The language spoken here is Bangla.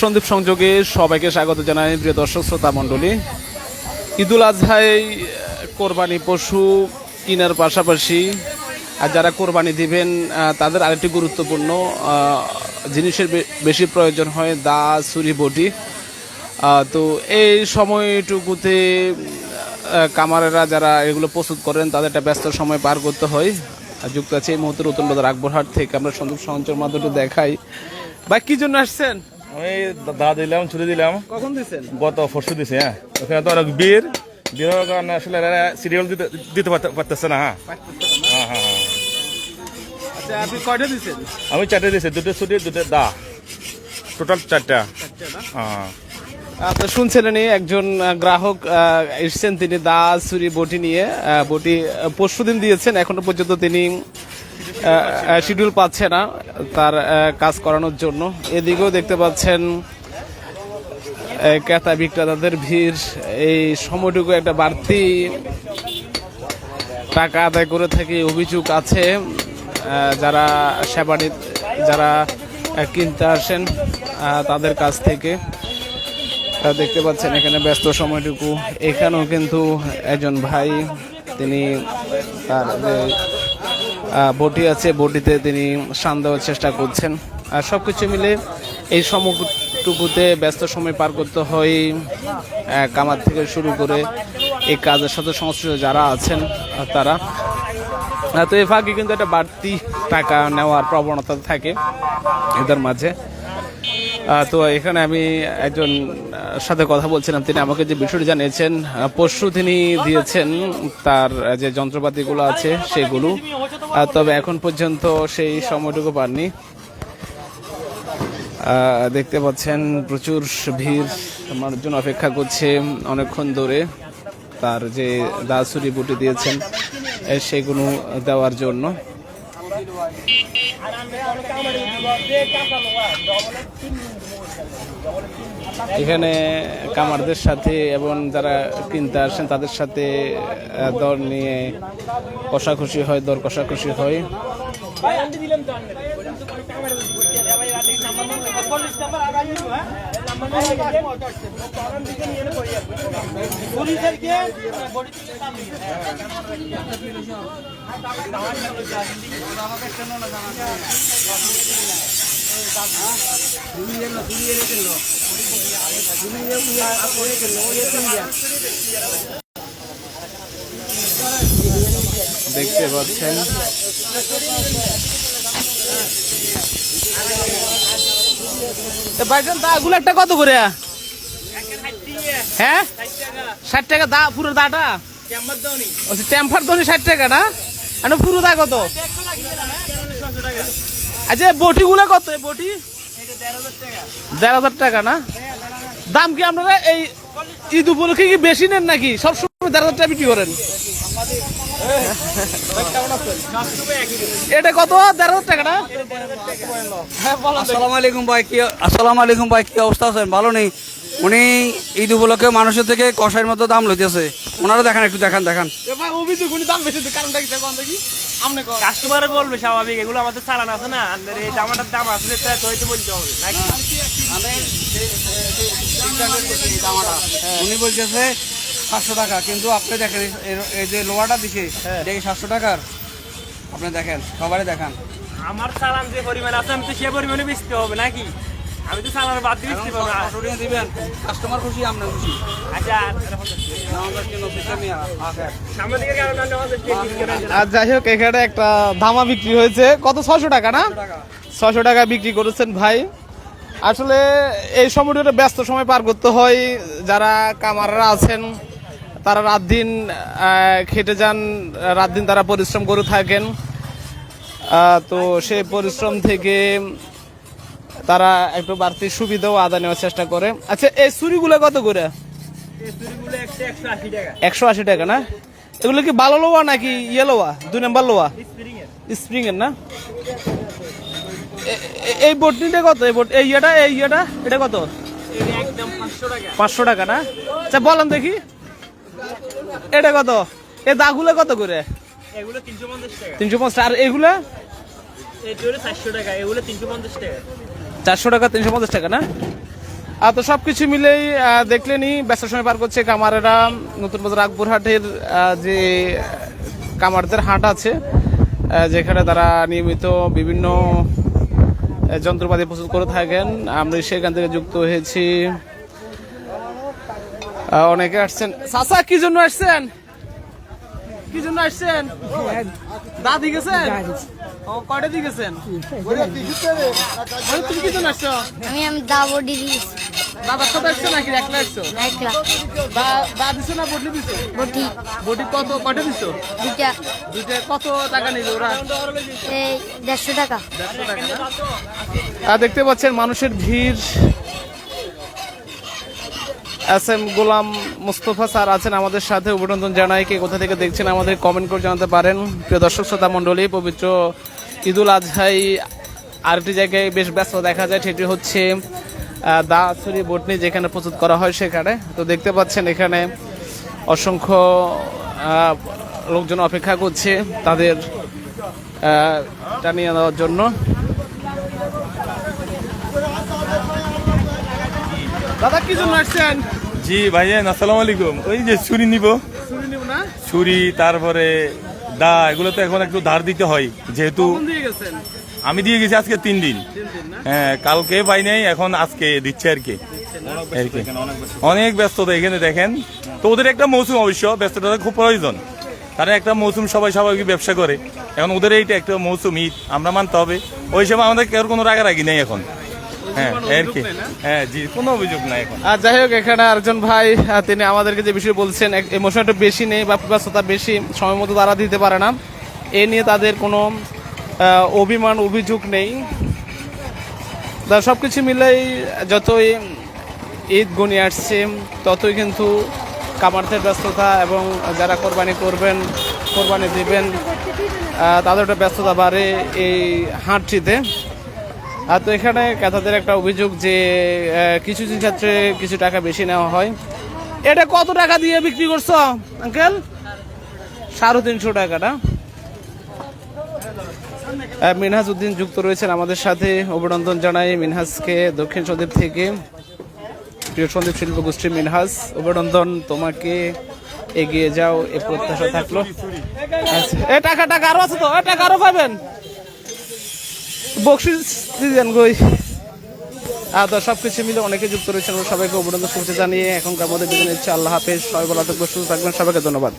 সন্দীপ সংযোগে সবাইকে স্বাগত জানাই, প্রিয় দর্শক, শ্রোতা মণ্ডলী। ঈদুল আজহায় কোরবানি পশু কেনার পাশাপাশি, আর যারা কোরবানি দিবেন তাদের আরেকটি গুরুত্বপূর্ণ জিনিসের বেশি প্রয়োজন হয় দা, ছুরি, বটি। তো এই সময়টুকুতে কামারেরা যারা এগুলো প্রস্তুত করেন, তাদের একটা ব্যস্ত সময় পার করতে হয়। যুক্ত আছে এই মুহূর্তে রতন বাজার আকবরহাট থেকে। আমরা সন্দীপ সঞ্চর মাধ্যমে দেখাই। বা কি জন্য আসছেন? আমি দা দিলাম ছুটি দিলাম। কখন দিচ্ছেন গত পরশু দিছে হ্যাঁ। ওখানে তো অনেক বীর বীরের কারণে আসলে সিরিয়াল দিতে দিতে পারতে- পারতেছে না হ্যাঁ। হ্যাঁ হ্যাঁ হ্যাঁ। আচ্ছা আপনি কয়টা দিচ্ছেন আমি চারটে দিয়েছি দুটো ছুটি দুটো দা। টোটাল চারটা। হ্যাঁ। আপনি শুনছিলেনই একজন গ্রাহক এসেছেন তিনি দা ছুরি বটি নিয়ে। বটি পরশু দিন দিয়েছেন এখনও পর্যন্ত তিনি শিডিউল পাচ্ছে না তার কাজ করানোর জন্য। এদিকেও দেখতে পাচ্ছেন ক্রেতা বিক্রেতাদের ভিড়। এই সময়টুকু একটা বাড়তি টাকা আদায় করে থাকে অভিযোগ আছে যারা সেবা নিত- যারা কিনতে আসেন তাদের কাছ থেকে। দেখতে পাচ্ছেন এখানে ব্যস্ত সময়টুকু। এখানেও কিন্তু একজন ভাই, তিনি তার বটি আছে, বটিতে তিনি শান দেওয়ার চেষ্টা করছেন। আর সব কিছু মিলে এই সময়টুকুতে ব্যস্ত সময় পার করতে হয় কামার থেকে শুরু করে এই কাজের সাথে সংশ্লিষ্ট যারা আছেন তারা। তো এ ফাঁকে কিন্তু একটা বাড়তি টাকা নেওয়ার প্রবণতা থাকে এদের মাঝে। তো এখানে আমি একজন সাথে কথা বলছিলাম। তিনি আমাকে যে বিষয়টি জানিয়েছেন পরশু তিনি দিয়েছেন তার যে যন্ত্রপাতিগুলো আছে সেগুলো। তবে এখন পর্যন্ত সেই সময়টুকু পাননি। দেখতে পাচ্ছেন প্রচুর ভিড়, মানুষজন অপেক্ষা করছে অনেকক্ষণ ধরে। তার যে দাসুরি বুটি দিয়েছেন সেগুলো দেওয়ার জন্য। এখানে কামারদের সাথে এবং যারা কিনতে আসেন, তাদের সাথে দর নিয়ে কষাকষি হয়, দর কষাকষি হয়। দেখতে পাচ্ছেন। ভাইজান দা গুলো একটা কত করে? হ্যাঁ? ষাট টাকা দা, পুরো দাটা? টেম্পার দনি ষাট টাকা না? পুরো দা কত? আচ্ছা বটি গুলো কত? বটি? দেড় হাজার টাকা। না? দাম কি আপনারা এই ঈদ উপলক্ষে কি বেশি নেন নাকি? সবসময় দেড় হাজার টাকা বিক্রি করেন। এটা কত? দেড় হাজার টাকা, না? আসসালামু আলাইকুম ভাই, কি আসসালামু আলাইকুম ভাই, কি অবস্থা আছেন? ভালো নেই? উনি ঈদ উপলক্ষে মানুষের থেকে কষাইয়ের মতো দাম লইতেছে। ওনারা দেখান একটু দেখান দেখান। অভিযোগ উনি দাম বেশি কারণটা কি কোন দেখি কাস্টমার বলবে স্বাভাবিক এগুলো আমাদের চালান আছে না। এই জামাটার দাম আসলে তো হয়তো বলতে হবে নাকি? উনি বলতেছে সাতশো টাকা কিন্তু আপনি দেখেন এই- যে লোহাটা দিছে দেখি সাতশো টাকার। আপনি দেখেন সবারই দেখান। আমার চালান যে পরিমাণ আছে আমি তো সে পরিমাণে বেচতে হবে নাকি? আমি তো চালান বাদ দিয়ে না দিবেন। কাস্টমার খুশি আমরা খুশি। আচ্ছা আর যাই হোক এখানে একটা ধামা বিক্রি হয়েছে। কত? ছশো টাকা না? ছশো টাকা। বিক্রি করেছেন ভাই। আসলে এই সময়টা ব্যস্ত সময় পার করতে হয়। যারা কামাররা আছেন তারা রাত দিন খেটে যান রাত দিন তারা পরিশ্রম করে থাকেন। তো সেই পরিশ্রম থেকে তারা একটু বাড়তি সুবিধাও আদায় নেওয়ার চেষ্টা করে। আচ্ছা এই চুরিগুলো কত করে? একশো আশি টাকা। না? এগুলো কি ভালো লোয়া নাকি ইয়ে লোয়া? দুই নম্বর লোয়া? স্প্রিং এর না? এ- এ- এই বটনিটা কত? এই বট এই ইয়েটা এই ইয়েটা এটা কত? পাঁচশো টাকা। না? আচ্ছা বলেন দেখি। এটা কত? এই দাগুলো কত করে? তিনশো পঞ্চাশ আর এগুলা চারশো টাকা এগুলো তিনশো পঞ্চাশ টাকা। চারশো টাকা তিনশো পঞ্চাশ টাকা না? আর তো সব কিছু মিলেই দেখলেনি ব্যস্ত সময় পার করছে কামারেরা নতুন বাজার আকবরহাটের যে কামারদের হাট আছে যেখানে তারা নিয়মিত বিভিন্ন যন্ত্রপাতি প্রস্তুত করে থাকেন। আমরা সেখান থেকে যুক্ত হয়েছি। অনেকে আসছেন। চাচা কি জন্য আসছেন? কি জন্য আসছেন? দাদি গেছেন? ও কয়টা দিয়ে গেছেন? তুমি কি জন্য আসছো? আমি আমি দাবডি দিয়েছি। দাদার সাথে আসছো নাকি? একলা আসছো? একলা। বা দিছো না বটলি দিছো? বটি বটি কত কয়টা দিছো? দুটা দুইটা। কত টাকা নিল ওরা? এই দেড়শো টাকা। দেড়শো টাকা দেখতে পাচ্ছেন মানুষের ভিড়। S M Golam Mustafa sir আছেন আমাদের সাথে। অভিনন্দন জানাই। কে কোথা থেকে দেখছেন আমাদের কমেন্ট করে জানাতে পারেন। প্রিয় দর্শক শ্রোতা মণ্ডলী পবিত্র ঈদুল আজহাই আরেকটি জায়গায় বেশ ব্যস্ত দেখা যায় সেটি হচ্ছে আহ, দাসরি বটনি যেখানে প্রস্তুত করা হয় সেখানে। তো দেখতে পাচ্ছেন এখানে অসংখ্য লোকজন অপেক্ষা করছে তাদের টানিয়ে দেওয়ার জন্য। দাদা কি জন্য আসছেন? জি ভাইজান আসসালামু আলাইকুম। ওই যে ছুরি নিব। চুরি নিব না? ছুরি তারপরে দা এগুলো তো এখন একটু ধার দিতে হয় যেহেতু আমি দিয়ে গেছি আজকে তিন দিন। হ্যাঁ কালকে পাই নাই এখন আজকে দিচ্ছে আর কি। আর কি। অনেক ব্যস্ততা। এখানে দেখেন। তো ওদের একটা মৌসুম অবশ্য ব্যস্ততা খুব প্রয়োজন। কারণ একটা মৌসুম সবাই স্বাভাবিক ব্যবসা করে। এখন ওদের এইটা একটা মৌসুম ঈদ আমরা মানতে হবে। ওই সময় আমাদের কেউ কোনো রাগারাগি নেই এখন। হ্যাঁ কি? হ্যাঁ জি কোনো অভিযোগ নাই এখন। আর যাই হোক এখানে আরেকজন ভাই তিনি আমাদেরকে যে বিষয় বলছেন ইমোশন একটু বেশি নেই বা ব্যস্ততা বেশি সময় মতো তারা দিতে পারে না। এ নিয়ে তাদের কোনো অভিমান অভিযোগ নেই। তা সব কিছু মিলেই যতই ঈদ গণিয়ে আসছে ততই কিন্তু কামার্থের ব্যস্ততা এবং যারা কোরবানি করবেন কোরবানি দিবেন তাদের একটা ব্যস্ততা বাড়ে এই হাটটিতে। তো এখানে ক্রেতাদের একটা অভিযোগ যে কিছু কিছু ক্ষেত্রে কিছু টাকা বেশি নেওয়া হয়। এটা কত টাকা দিয়ে বিক্রি করছ আঙ্কেল? সাড়ে তিনশো টাকাটা। মিনহাজ উদ্দিন যুক্ত রয়েছেন আমাদের সাথে। অভিনন্দন জানাই মিনহাজকে দক্ষিণ সন্দ্বীপ থেকে। প্রিয় সন্দীপ শিল্প গোষ্ঠী মিনহাজ অভিনন্দন তোমাকে এগিয়ে যাও এ প্রত্যাশা থাকল। আচ্ছা, এ টাকা টাকা আরও আছে তো টাকা আরও পাবেন। বকশিস আর তো সবকিছু মিলে অনেকে যুক্ত রয়েছেন। সবাইকে অভিনন্দন, শুভেচ্ছা জানিয়ে এখনকার মধ্যে বিদায় ইচ্ছা আল্লাহ হাফেজ। সবাই বলা থাকবেন, সুস্থ থাকবেন। সবাইকে ধন্যবাদ।